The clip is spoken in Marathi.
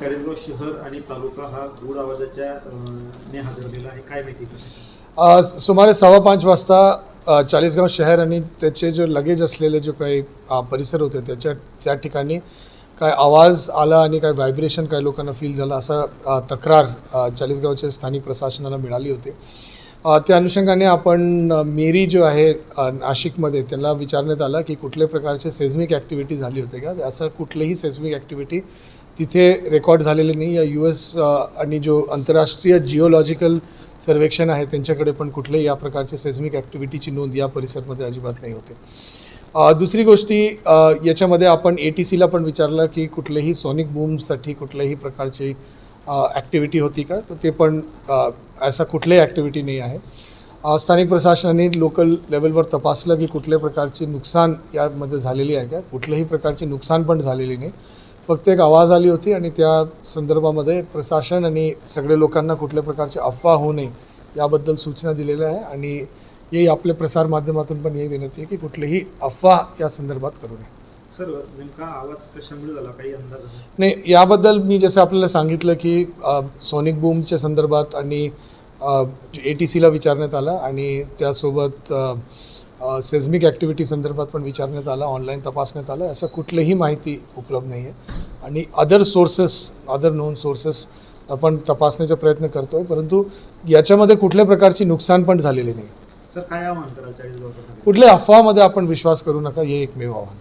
चाळीसगाव शहर आणि तालुका हा गूढ आवाजाच्या ने हजरलेला आहे. काय माहिती सुमारे सव्वा पाच वाजता चाळीसगाव शहर आणि त्याचे जे लगेज असलेले जे काही परिसर होते त्याच्या त्या ठिकाणी काय आवाज आला आणि काय व्हायब्रेशन काय लोकांना फील झालं असा तक्रार चाळीसगावच्या स्थानिक प्रशासनाला मिळाली होती. त्या अनुषंगाने आपण मेरी जो आहे नाशिकमध्ये त्यांना विचारण्यात आलं की कुठल्या प्रकारचे सेझमिक ॲक्टिव्हिटी झाली होते का? असं कुठलीही सेझमिक ॲक्टिव्हिटी तिथे रेकॉर्ड झालेले नाही. या यू एस आणि जो आंतरराष्ट्रीय जिओलॉजिकल सर्वेक्षण आहे त्यांच्याकडे पण कुठल्याही या प्रकारचे सेझमिक ॲक्टिव्हिटीची नोंद या परिसरमध्ये अजिबात नाही होते. दुसरी गोष्टी याच्यामध्ये आपण ए टी सीला पण विचारलं की कुठलेही सोनिक बूमसाठी कुठल्याही प्रकारची ॲक्टिव्हिटी होती का? तर ते पण असा कुठल्याही ॲक्टिव्हिटी नाही आहे. स्थानिक प्रशासनाने लोकल लेवलवर तपासलं की कुठल्या प्रकारची नुकसान यामध्ये झालेली आहे का? कुठल्याही प्रकारची नुकसान पण झालेली नाही. फक्त एक आवाज आली होती आणि त्या संदर्भामध्ये प्रशासन आणि सगळे लोकांना कुठल्या प्रकारची अफवा होऊ नये याबद्दल सूचना दिलेल्या आहे आणि हे आपल्या प्रसारमाध्यमातून पण ही विनंती आहे की कुठलीही अफवा या संदर्भात करू नये. सर नेमका आवाज कशामुळे झाला? काही अंदाज आहे? नाही याबद्दल मी जसं आपल्याला सांगितलं की सोनिक बूमच्या संदर्भात आणि ए टी सीला विचारण्यात आलं आणि त्यासोबत सेझमिक ॲक्टिव्हिटी संदर्भात पण विचारण्यात आलं ऑनलाईन तपासण्यात आलं. असं कुठलीही माहिती उपलब्ध नाही आहे आणि other sources other known sources आपण तपासण्याचा प्रयत्न करतो आहे परंतु याच्यामध्ये कुठल्या प्रकारची नुकसान पण झालेले नाही. सर काय आव्हान कराल चाळीसगावकर कुठल्या अफवामध्ये आपण विश्वास करू नका हे एकमेव आव्हान.